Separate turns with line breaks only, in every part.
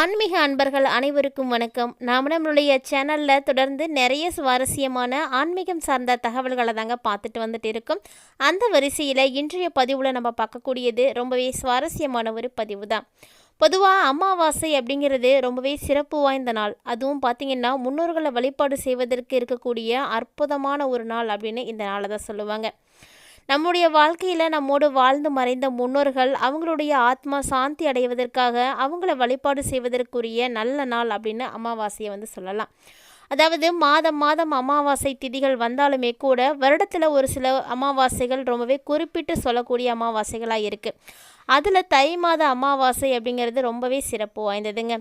ஆன்மீக அன்பர்கள் அனைவருக்கும் வணக்கம். நாம் நம்மளுடைய சேனலில் தொடர்ந்து நிறைய சுவாரஸ்யமான ஆன்மீகம் சார்ந்த தகவல்களை தாங்க பார்த்துட்டு வந்துட்டு இருக்கோம். அந்த வரிசையில் இன்றைய பதிவில் நம்ம பார்க்கக்கூடியது ரொம்பவே சுவாரஸ்யமான ஒரு பதிவு தான். பொதுவாக அமாவாசை அப்படிங்கிறது ரொம்பவே சிறப்பு வாய்ந்த நாள். அதுவும் பார்த்திங்கன்னா முன்னோர்களை வழிபாடு செய்வதற்கு இருக்கக்கூடிய அற்புதமான ஒரு நாள் அப்படின்னு இந்த நாளை தான் சொல்லுவாங்க. நம்முடைய வாழ்க்கையில் நம்மோடு வாழ்ந்து மறைந்த முன்னோர்கள் அவங்களுடைய ஆத்மா சாந்தி அடைவதற்காக அவங்கள வழிபாடு செய்வதற்குரிய நல்ல நாள் அப்படின்னு அமாவாசையை வந்து சொல்லலாம். அதாவது மாதம் மாதம் அமாவாசை திதிகள் வந்தாலுமே கூட வருடத்தில் ஒரு சில அமாவாசைகள் ரொம்பவே குறிப்பிட்டு சொல்லக்கூடிய அமாவாசைகளாக இருக்குது அதில் தை மாத அமாவாசை அப்படிங்கிறது ரொம்பவே சிறப்பு வாய்ந்ததுங்க.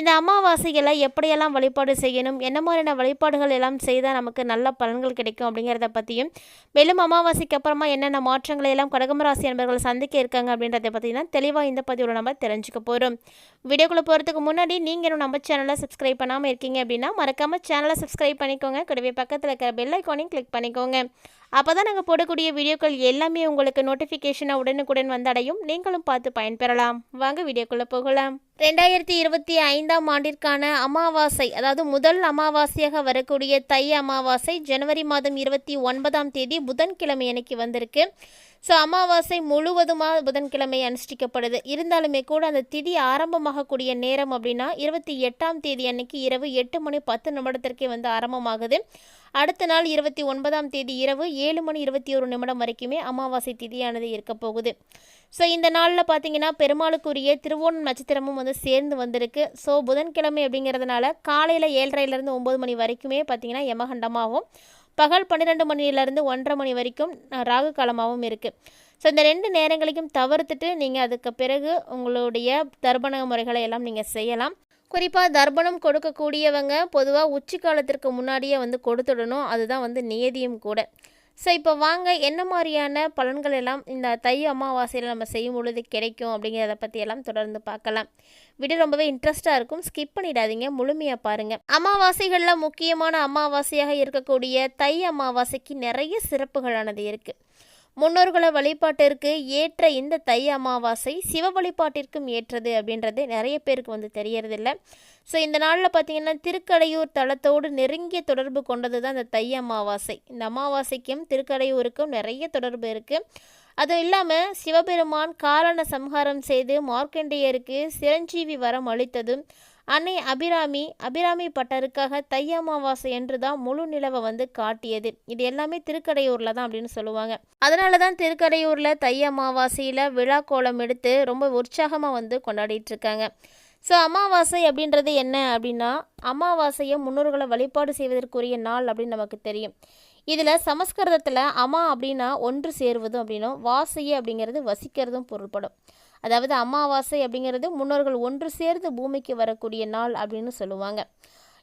இந்த அமாவாசைகளை எப்படியெல்லாம் வழிபாடு செய்யணும்? என்ன மாதிரியான வழிபாடுகள் எல்லாம் செய்தால் நமக்கு நல்ல பலன்கள் கிடைக்கும் அப்படிங்கிறத பற்றியும் மேலும் அமாவாசைக்கு அப்புறமா என்னென்ன மாற்றங்களை எல்லாம் கடகமராசி நண்பர்கள் சந்திக்க இருக்காங்க அப்படின்றத பற்றினா தெளிவாக இந்த பதிவில் நம்ம தெரிஞ்சுக்க போகிறோம் வீடியோக்குள்ளே போகிறதுக்கு முன்னாடி நீங்கள் நம்ம சேனலை சப்ஸ்கிரைப் பண்ணாமல் இருக்கீங்க அப்படின்னா மறக்காமல் சேனலை சப்ஸ்கிரைப் பண்ணிக்கோங்க. கூடவே பக்கத்தில் இருக்கிற பெல் ஐக்கானையும் கிளிக் பண்ணிக்கோங்க. அப்போ தான் நாங்கள் போடக்கூடிய வீடியோக்கள் எல்லாமே உங்களுக்கு நோட்டிஃபிகேஷனாக உடனுக்குடன் வந்தடையும். நீங்களும் பார்த்து பயன்பெறலாம். வாங்க வீடியோக்குள்ளே போகலாம். ரெண்டாயிரத்தி இருபத்தி ஐந்தாம் ஆண்டிற்கான அமாவாசை அதாவது முதல் அமாவாசையாக வரக்கூடிய தை அமாவாசை ஜனவரி மாதம் இருபத்தி ஒன்பதாம் தேதி புதன்கிழமை அன்னைக்கு வந்திருக்கு. ஸோ அமாவாசை முழுவதுமாக புதன்கிழமை அனுஷ்டிக்கப்படுது. இருந்தாலுமே கூட அந்த திதி ஆரம்பமாகக்கூடிய நேரம் அப்படின்னா இருபத்தி எட்டாம் தேதி அன்னைக்கு இரவு எட்டு மணி பத்து நிமிடத்திற்கே வந்து ஆரம்பமாகுது. அடுத்த நாள் இருபத்தி ஒன்பதாம் தேதி இரவு ஏழு மணி இருபத்தி ஒரு நிமிடம் வரைக்குமே அமாவாசை திதியானது இருக்க போகுது. ஸோ இந்த நாளில் பார்த்தீங்கன்னா பெருமாளுக்குரிய திருவோணம் நட்சத்திரமும் வந்து சேர்ந்து வந்திருக்கு. ஸோ புதன்கிழமை அப்படிங்கிறதுனால காலையில் ஏழரைலேருந்து ஒம்பது மணி வரைக்குமே பார்த்தீங்கன்னா யமகண்டமாகவும் பகல் பன்னிரெண்டு மணிலேருந்து ஒன்றரை மணி வரைக்கும் ராகு காலமாகவும் இருக்குது ஸோ இந்த ரெண்டு நேரங்களையும் தவிர்த்துட்டு நீங்கள் அதுக்கு பிறகு உங்களுடைய தர்ப்பண முறைகளை எல்லாம் நீங்கள் செய்யலாம். குறிப்பாக தர்ப்பணம் கொடுக்கக்கூடியவங்க பொதுவாக உச்சி காலத்திற்கு முன்னாடியே வந்து கொடுத்துடணும். அதுதான் வந்து நியதியும் கூட. ஸோ இப்போ வாங்க என்ன மாதிரியான பலன்கள் எல்லாம் இந்த தை அமாவாசையில் நம்ம செய்யும் பொழுது கிடைக்கும் அப்படிங்கிறத பற்றி எல்லாம் தொடர்ந்து பார்க்கலாம். வீடியோ ரொம்பவே இன்ட்ரெஸ்ட்டாக இருக்கும். ஸ்கிப் பண்ணிடாதீங்க. முழுமையாக பாருங்கள் அமாவாசைகளில் முக்கியமான அமாவாசையாக இருக்கக்கூடிய தை அமாவாசைக்கு நிறைய சிறப்புகளானது இருக்குது முன்னோர்கள வழிபாட்டிற்கு ஏற்ற இந்த தை அமாவாசை சிவ வழிபாட்டிற்கும் ஏற்றது அப்படின்றது நிறைய பேருக்கு வந்து தெரியறதில்ல. ஸோ இந்த நாளில் பார்த்திங்கன்னா திருக்கடையூர் தளத்தோடு நெருங்கிய தொடர்பு கொண்டது தான் இந்த தை அமாவாசை. இந்த அமாவாசைக்கும் திருக்கடையூருக்கும் நிறைய தொடர்பு இருக்குது அதுவும் இல்லாமல் சிவபெருமான் காரண சம்ஹாரம் செய்து மார்க்கண்டேயருக்கு சிரஞ்சீவி வரம் அளித்ததும் அன்னை அபிராமி அபிராமி பட்டருக்காக தை அமாவாசை என்று தான் முழு நிலவை வந்து காட்டியது. இது எல்லாமே திருக்கடையூரில் தான் அப்படின்னு சொல்லுவாங்க. அதனால தான் திருக்கடையூரில் தை அமாவாசையில் விழா கோலம் எடுத்து ரொம்ப உற்சாகமாக வந்து கொண்டாடிட்டு இருக்காங்க ஸோ அமாவாசை அப்படின்றது என்ன அப்படின்னா அமாவாசையை முன்னோர்களை வழிபாடு செய்வதற்குரிய நாள் அப்படின்னு நமக்கு தெரியும். இதில் சமஸ்கிருதத்தில் அமா அப்படின்னா ஒன்று சேருவதும் அப்படின்னும் வாசையே அப்படிங்கிறது வசிக்கிறதும் பொருள்படும். அதாவது அமாவாசை அப்படிங்கிறது முன்னோர்கள் ஒன்று சேர்ந்து பூமிக்கு வரக்கூடிய நாள் அப்படின்னு சொல்லுவாங்க.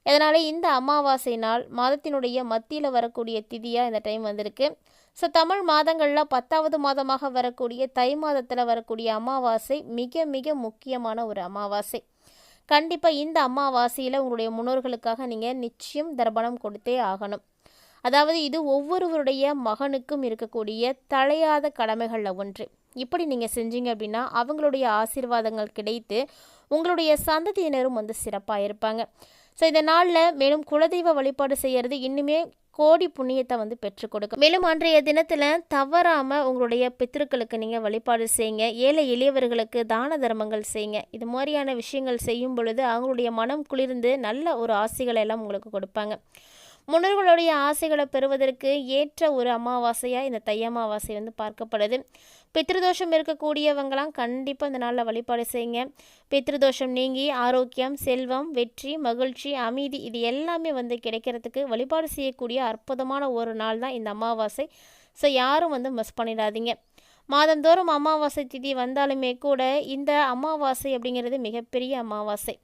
இதனால் இந்த அமாவாசை நாள் மாதத்தினுடைய மத்தியில் வரக்கூடிய திதியாக இந்த டைம் வந்திருக்கு. ஸோ தமிழ் மாதங்களில் பத்தாவது மாதமாக வரக்கூடிய தை மாதத்தில் வரக்கூடிய அமாவாசை மிக மிக முக்கியமான ஒரு அமாவாசை. கண்டிப்பாக இந்த அமாவாசையில் உங்களுடைய முன்னோர்களுக்காக நீங்கள் நிச்சயம் தர்ப்பணம் கொடுத்தே ஆகணும். அதாவது இது ஒவ்வொருவருடைய மகனுக்கும் இருக்கக்கூடிய தலையாத கடமைகளில் ஒன்று. இப்படி நீங்கள் செஞ்சீங்க அப்படின்னா அவங்களுடைய ஆசீர்வாதங்கள் கிடைத்து உங்களுடைய சந்ததியினரும் வந்து சிறப்பாக இருப்பாங்க. ஸோ இந்த நாளில் மேலும் குலதெய்வ வழிபாடு செய்கிறது இன்னுமே கோடி புண்ணியத்தை வந்து பெற்றுக் கொடுக்கும். மேலும் அன்றைய தினத்தில் தவறாமல் உங்களுடைய பித்திருக்களுக்கு நீங்கள் வழிபாடு செய்யுங்க. ஏழை எளியவர்களுக்கு தான தர்மங்கள் செய்யுங்க. இது மாதிரியான விஷயங்கள் செய்யும் பொழுது அவங்களுடைய மனம் குளிர்ந்து நல்ல ஒரு ஆசைகளை எல்லாம் உங்களுக்கு கொடுப்பாங்க. முன்னோர்களுடைய ஆசைகளை பெறுவதற்கு ஏற்ற ஒரு அமாவாசையாக இந்த தை அமாவாசை வந்து பார்க்கப்படுது. பித்ருதோஷம் இருக்கக்கூடியவங்களாம் கண்டிப்பாக இந்த நாளில் வழிபாடு செய்யுங்க. பித்ருதோஷம் நீங்கி ஆரோக்கியம் செல்வம் வெற்றி மகிழ்ச்சி அமைதி இது எல்லாமே வந்து கிடைக்கிறதுக்கு வழிபாடு செய்யக்கூடிய அற்புதமான ஒரு நாள் தான் இந்த அமாவாசை. ஸோ யாரும் வந்து மிஸ் பண்ணிடாதீங்க. மாதந்தோறும் அமாவாசை திதி வந்தாலுமே கூட இந்த அமாவாசை அப்படிங்கிறது மிகப்பெரிய அமாவாசை.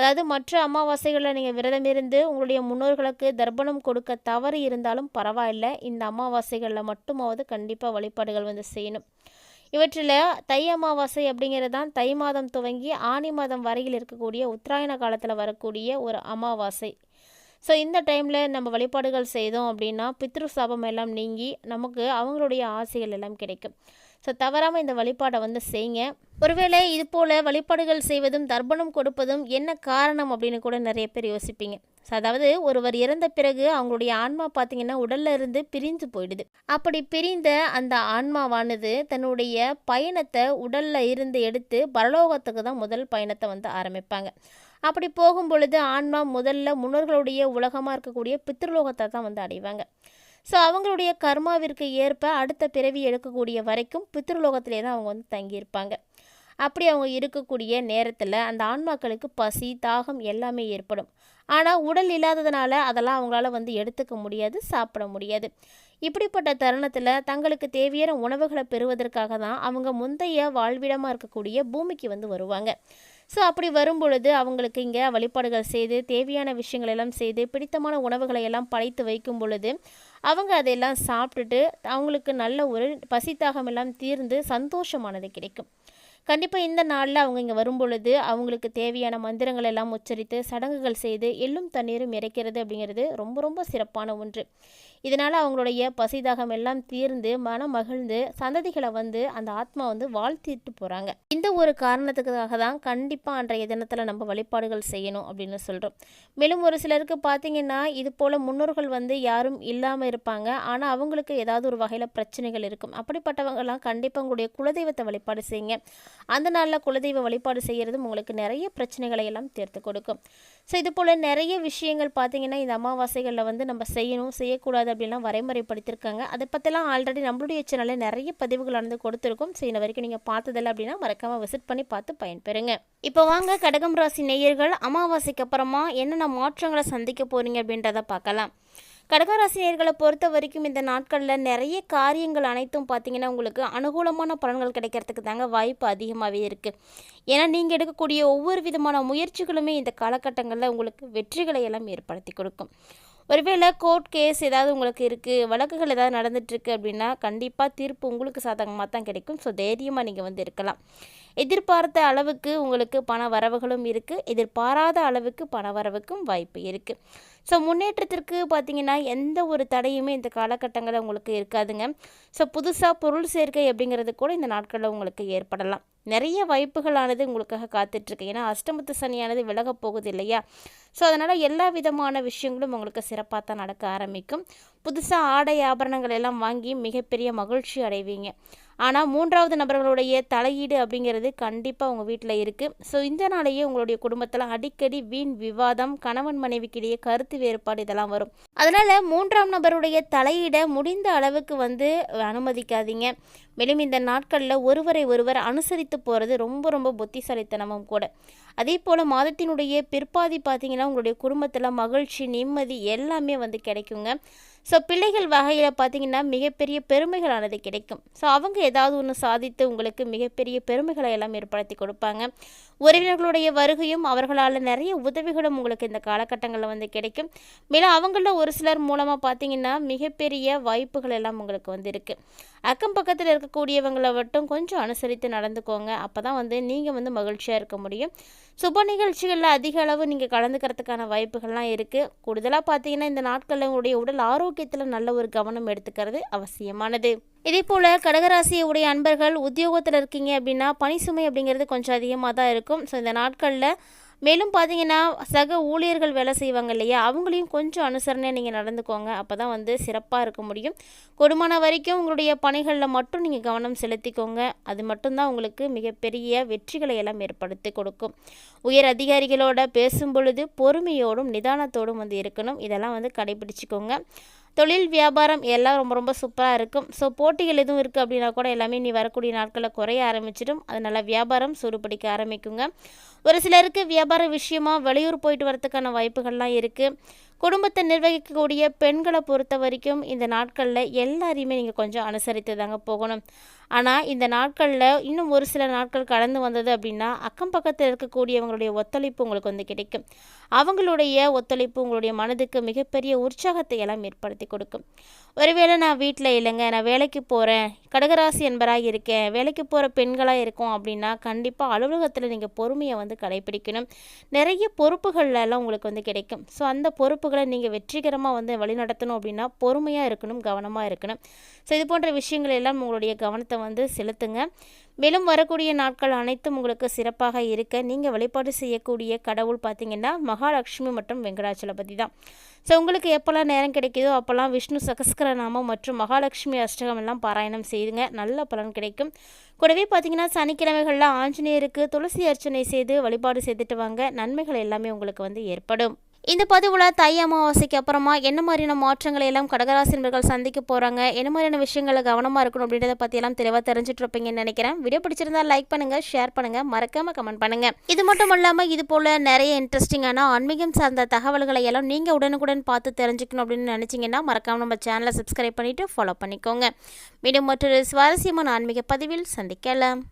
அதாவது மற்ற அமாவாசைகளில் நீங்கள் விரதம் இருந்து உங்களுடைய முன்னோர்களுக்கு தர்ப்பணம் கொடுக்க தவறு இருந்தாலும் பரவாயில்ல. இந்த அமாவாசைகளில் மட்டுமாவது கண்டிப்பாக வழிபாடுகள் வந்து செய்யணும். இவற்றில் தை அமாவாசை அப்படிங்கிறது தான் தை மாதம் துவங்கி ஆனி மாதம் வரையில் இருக்கக்கூடிய உத்தராயண காலத்தில் வரக்கூடிய ஒரு அமாவாசை. ஸோ இந்த டைமில் நம்ம வழிபாடுகள் செய்தோம் அப்படின்னா பித்ரு சாபம் எல்லாம் நீங்கி நமக்கு அவங்களுடைய ஆசைகள் எல்லாம் கிடைக்கும். ஸோ தவறாமல் இந்த வழிபாடை வந்து செய்யுங்க ஒருவேளை இது போல் வழிபாடுகள் செய்வதும் தர்ப்பணம் கொடுப்பதும் என்ன காரணம் அப்படின்னு கூட நிறைய பேர் யோசிப்பீங்க. ஸோ அதாவது ஒருவர் இறந்த பிறகு அவங்களுடைய ஆன்மா பார்த்தீங்கன்னா உடல்ல இருந்து பிரிந்து போயிடுது. அப்படி பிரிந்த அந்த ஆன்மாவானது தன்னுடைய பயணத்தை உடல்ல இருந்து எடுத்து பரலோகத்துக்கு தான் முதல் பயணத்தை வந்து ஆரம்பிப்பாங்க. அப்படி போகும் பொழுது ஆன்மா முதல்ல முன்னோர்களுடைய உலகமாக இருக்கக்கூடிய பித்ருலோகத்தை தான் வந்து அடைவாங்க. ஸோ அவங்களுடைய கர்மாவிற்கு ஏற்ப அடுத்த பிறவி எடுக்கக்கூடிய வரைக்கும் பித்ருலோகத்திலே தான் அவங்க வந்து தங்கியிருப்பாங்க. அப்படி அவங்க இருக்கக்கூடிய நேரத்தில் அந்த ஆன்மாக்களுக்கு பசி தாகம் எல்லாமே ஏற்படும். ஆனால் உடல் இல்லாததுனால அதெல்லாம் அவங்களால வந்து எடுத்துக்க முடியாது சாப்பிட முடியாது. இப்படிப்பட்ட தருணத்தில் தங்களுக்கு தேவையான உணவுகளை பெறுவதற்காக தான் அவங்க முந்தைய வாழ்விடமாக இருக்கக்கூடிய பூமிக்கு வந்து வருவாங்க. ஸோ அப்படி வரும் பொழுது அவங்களுக்கு இங்கே வழிபாடுகள் செய்து தேவையான விஷயங்கள் எல்லாம் செய்து பிடித்தமான உணவுகளை எல்லாம் படைத்து வைக்கும் பொழுது அவங்க அதையெல்லாம் சாப்பிட்டுட்டு அவங்களுக்கு நல்ல ஒரு பசித்தாகம் எல்லாம் தீர்ந்து சந்தோஷமானது கிடைக்கும். கண்டிப்பாக இந்த நாளில் அவங்க இங்கே வரும் பொழுது அவங்களுக்கு தேவையான மந்திரங்கள் எல்லாம் உச்சரித்து சடங்குகள் செய்து எள்ளும் தண்ணீரும் இறைக்கிறது அப்படிங்கிறது ரொம்ப ரொம்ப சிறப்பான ஒன்று. இதனால் அவங்களுடைய பசிதாகம் எல்லாம் தீர்ந்து மனம் மகிழ்ந்து சந்ததிகளை வந்து அந்த ஆத்மா வந்து வாழ்த்திட்டு போகிறாங்க இந்த ஒரு காரணத்துக்காக தான் கண்டிப்பாக அன்றைய தினத்தில் நம்ம வழிபாடுகள் செய்யணும் அப்படின்னு சொல்கிறோம் மேலும் ஒரு சிலருக்கு பார்த்தீங்கன்னா இது போல் முன்னோர்கள் வந்து யாரும் இல்லாமல் இருப்பாங்க. ஆனால் அவங்களுக்கு ஏதாவது ஒரு வகையில் பிரச்சனைகள் இருக்கும். அப்படிப்பட்டவங்கெல்லாம் கண்டிப்பாக உங்களுடைய குலதெய்வத்தை வழிபாடு செய்யுங்க. அந்த நாளில் குலதெய்வ வழிபாடு செய்கிறதும் உங்களுக்கு நிறைய பிரச்சனைகளை எல்லாம் தீர்த்து கொடுக்கும். ஸோ இது போல் நிறைய விஷயங்கள் பார்த்தீங்கன்னா இந்த அமாவாசைகளில் வந்து நம்ம செய்யணும். செய்யக்கூடாது அப்படின்லாம் வரைமுறைப்படுத்தியிருக்காங்க அதை பற்றிலாம் ஆல்ரெடி நம்மளுடைய சேனலில் நிறைய பதிவுகள் வந்து கொடுத்துருக்கோம். ஸோ இன்ன வரைக்கும் நீங்கள் பார்த்ததில்ல அப்படின்னா மறக்காமல் விசிட் பண்ணி பார்த்து பயன்பெறுங்க. இப்போ வாங்க கடகம் ராசி நேயர்கள் அமாவாசைக்கு அப்புறமா என்னென்ன மாற்றங்களை சந்திக்க போகிறீங்க அப்படின்றத பார்க்கலாம். கடகராசினியர்களை பொறுத்த வரைக்கும் இந்த நாட்களில் நிறைய காரியங்கள் அனைத்தும் பார்த்தீங்கன்னா உங்களுக்கு அனுகூலமான பலன்கள் கிடைக்கிறதுக்கு தாங்க வாய்ப்பு அதிகமாகவே இருக்குது ஏன்னா நீங்கள் எடுக்கக்கூடிய ஒவ்வொரு விதமான முயற்சிகளுமே இந்த காலகட்டங்களில் உங்களுக்கு வெற்றிகளை எல்லாம் ஏற்படுத்தி கொடுக்கும். ஒருவேளை கோர்ட் கேஸ் ஏதாவது உங்களுக்கு இருக்குது வழக்குகள் ஏதாவது நடந்துட்டுருக்கு அப்படின்னா கண்டிப்பாக தீர்ப்பு உங்களுக்கு சாதகமாக தான் கிடைக்கும். ஸோ தைரியமாக நீங்கள் வந்து இருக்கலாம். எதிர்பார்த்த அளவுக்கு உங்களுக்கு பண வரவுகளும் இருக்குது எதிர்பாராத அளவுக்கு பண வரவுக்கும் வாய்ப்பு இருக்குது ஸோ முன்னேற்றத்திற்கு பார்த்தீங்கன்னா எந்த ஒரு தடையுமே இந்த காலகட்டங்களில் உங்களுக்கு இருக்காதுங்க. ஸோ புதுசாக பொருள் சேர்க்கை அப்படிங்கிறது கூட இந்த நாட்களில் உங்களுக்கு ஏற்படலாம். நிறைய வாய்ப்புகளானது உங்களுக்காக காத்துட்ருக்கு. ஏன்னா அஷ்டமத்து சனியானது விலகப் போகுது இல்லையா ஸோ அதனால் எல்லா விதமான விஷயங்களும் உங்களுக்கு சிறப்பாக தான் நடக்க ஆரம்பிக்கும். புதுசாக ஆடை ஆபரணங்கள் எல்லாம் வாங்கி மிகப்பெரிய மகிழ்ச்சி அடைவீங்க. ஆனால் மூன்றாவது நபர்களுடைய தலையீடு அப்படிங்கிறது கண்டிப்பாக உங்கள் வீட்டில் இருக்குது ஸோ இந்த நாளையே உங்களுடைய குடும்பத்தில் அடிக்கடி வீண் விவாதம் கணவன் மனைவிக்கிடையே கருத்து வேறுபாடு இதெல்லாம் வரும். அதனால் மூன்றாம் நபருடைய தலையீடை முடிந்த அளவுக்கு வந்து அனுமதிக்காதீங்க. மேலும் இந்த நாட்களில் ஒருவரை ஒருவர் அனுசரித்து போகிறது ரொம்ப ரொம்ப புத்திசாலித்தனமும் கூட. அதே போல் மாதத்தினுடைய பிற்பாதி பார்த்தீங்கன்னா உங்களுடைய குடும்பத்தில் மகிழ்ச்சி நிம்மதி எல்லாமே வந்து கிடைக்குங்க. ஸோ பிள்ளைகள் வகையில் பார்த்தீங்கன்னா மிகப்பெரிய பெருமைகளானது கிடைக்கும். ஸோ அவங்க ஏதாவது ஒன்று சாதித்து உங்களுக்கு மிகப்பெரிய பெருமைகளை எல்லாம் ஏற்படுத்தி கொடுப்பாங்க. உறவினர்களுடைய வருகையும் அவர்களால் நிறைய உதவிகளும் உங்களுக்கு இந்த காலகட்டங்களில் வந்து கிடைக்கும். மேலும் அவங்கள ஒரு சிலர் மூலமாக பார்த்தீங்கன்னா மிகப்பெரிய வாய்ப்புகள் எல்லாம் உங்களுக்கு வந்து இருக்குது அக்கம் பக்கத்தில் இருக்கக்கூடியவங்களை மட்டும் கொஞ்சம் அனுசரித்து நடந்துக்கோங்க. அப்போ தான் வந்து நீங்கள் வந்து மகிழ்ச்சியாக இருக்க முடியும். சுப நிகழ்ச்சிகளில் அதிக அளவு நீங்கள் கலந்துக்கிறதுக்கான வாய்ப்புகள்லாம் இருக்குது கூடுதலாக பார்த்தீங்கன்னா இந்த நாட்களில் உங்களுடைய உடல் ஆரோக்கியம் ஆரோக்கியத்தில் நல்ல ஒரு கவனம் எடுத்துக்கிறது அவசியமானது. இதே போல் கடகராசியை உடைய அன்பர்கள் உத்தியோகத்தில் இருக்கீங்க அப்படின்னா பணி சுமை அப்படிங்கிறது கொஞ்சம் அதிகமாக தான் இருக்கும். ஸோ இந்த நாட்களில் மேலும் பார்த்தீங்கன்னா சக ஊழியர்கள் வேலை செய்வாங்க இல்லையா? அவங்களையும் கொஞ்சம் அனுசரணையாக நீங்கள் நடந்துக்கோங்க. அப்போ தான் வந்து சிறப்பாக இருக்க முடியும். கொடுமான வரைக்கும் உங்களுடைய பணிகளில் மட்டும் நீங்கள் கவனம் செலுத்திக்கோங்க. அது மட்டும்தான் உங்களுக்கு மிகப்பெரிய வெற்றிகளை எல்லாம் ஏற்படுத்தி கொடுக்கும். உயர் அதிகாரிகளோட பேசும் பொழுது பொறுமையோடும் நிதானத்தோடும் வந்து இருக்கணும். இதெல்லாம் வந்து கடைபிடிச்சிக்கோங்க. தொழில் வியாபாரம் எல்லாம் ரொம்ப ரொம்ப சூப்பராக இருக்கும். ஸோ போட்டிகள் எதுவும் இருக்குது அப்படின்னா கூட எல்லாமே நீ வரக்கூடிய நாட்களில் குறைய ஆரம்பிச்சிடும். அதனால் வியாபாரம் சூடுபிடிக்க ஆரம்பிக்குங்க. ஒரு சிலருக்கு வியாபார விஷயமா வெளியூர் போயிட்டு வரதுக்கான வாய்ப்புகள்லாம் இருக்குது குடும்பத்தை நிர்வகிக்கக்கூடிய பெண்களை பொறுத்த வரைக்கும் இந்த நாட்களில் எல்லாரையுமே நீங்கள் கொஞ்சம் அனுசரித்து தாங்க போகணும். ஆனால் இந்த நாட்களில் இன்னும் ஒரு சில நாட்கள் கடந்து வந்தது அப்படின்னா அக்கம் பக்கத்தில் இருக்கக்கூடியவங்களுடைய ஒத்துழைப்பு உங்களுக்கு வந்து கிடைக்கும். அவங்களுடைய ஒத்துழைப்பு உங்களுடைய மனதுக்கு மிகப்பெரிய உற்சாகத்தை எல்லாம் ஏற்படுத்தி கொடுக்கும். ஒருவேளை நான் வீட்டில் இல்லைங்க நான் வேலைக்கு போகிறேன் கடகராசி என்பராக இருக்கேன் வேலைக்கு போகிற பெண்களாக இருக்கோம் அப்படின்னா கண்டிப்பாக அலுவலகத்தில் நீங்கள் பொறுமையை வந்து கடைபிடிக்கணும். நிறைய பொறுப்புகள்லாம் உங்களுக்கு வந்து கிடைக்கும். ஸோ அந்த பொறுப்பு பொறுப்புகளை நீங்கள் வெற்றிகரமாக வந்து வழிநடத்தணும் அப்படின்னா பொறுமையாக இருக்கணும் கவனமாக இருக்கணும். ஸோ இது போன்ற விஷயங்கள் எல்லாம் உங்களுடைய கவனத்தை வந்து செலுத்துங்க. மேலும் வரக்கூடிய நாட்கள் அனைத்தும் உங்களுக்கு சிறப்பாக இருக்க. நீங்கள் வழிபாடு செய்யக்கூடிய கடவுள் பார்த்தீங்கன்னா மகாலட்சுமி மற்றும் வெங்கடாச்சலபதி தான். ஸோ உங்களுக்கு எப்போல்லாம் நேரம் கிடைக்குதோ அப்போல்லாம் விஷ்ணு சகஸ்கர நாமம் மற்றும் மகாலட்சுமி அஷ்டகம் எல்லாம் பாராயணம் செய்துங்க. நல்ல பலன் கிடைக்கும். கூடவே பார்த்தீங்கன்னா சனிக்கிழமைகளில் ஆஞ்சநேயருக்கு துளசி அர்ச்சனை செய்து வழிபாடு செய்துட்டு வாங்க. நன்மைகள் எல்லாமே உங்களுக்கு வந்து ஏற்படும். இந்த பதிவில் தை அமாவாசைக்கு அப்புறமா என்ன மாதிரியான மாற்றங்களை எல்லாம் கடகராசினர்கள் சந்திக்க போகிறாங்க என்ன மாதிரியான விஷயங்களை கவனமாக இருக்கணும் அப்படின்றத பற்றியெல்லாம் தெளிவாக தெரிஞ்சுட்டு இருப்பீங்கன்னு நினைக்கிறேன். வீடியோ பிடிச்சிருந்தா லைக் பண்ணுங்கள் ஷேர் பண்ணுங்கள் மறக்காமல் கமெண்ட் பண்ணுங்கள் இது மட்டும் இல்லாமல் இது போல் நிறைய இன்ட்ரெஸ்டிங்கான ஆன்மீகம் சார்ந்த தகவல்களை எல்லாம் நீங்கள் உடனுக்குடன் பார்த்து தெரிஞ்சுக்கணும் அப்படின்னு நினச்சிங்கன்னா மறக்காமல் நம்ம சேனலை சப்ஸ்கிரைப் பண்ணிவிட்டு ஃபாலோ பண்ணிக்கோங்க. மீண்டும் மற்றொரு சுவாரஸ்யமான ஆன்மீக பதிவில் சந்திக்கலாம்.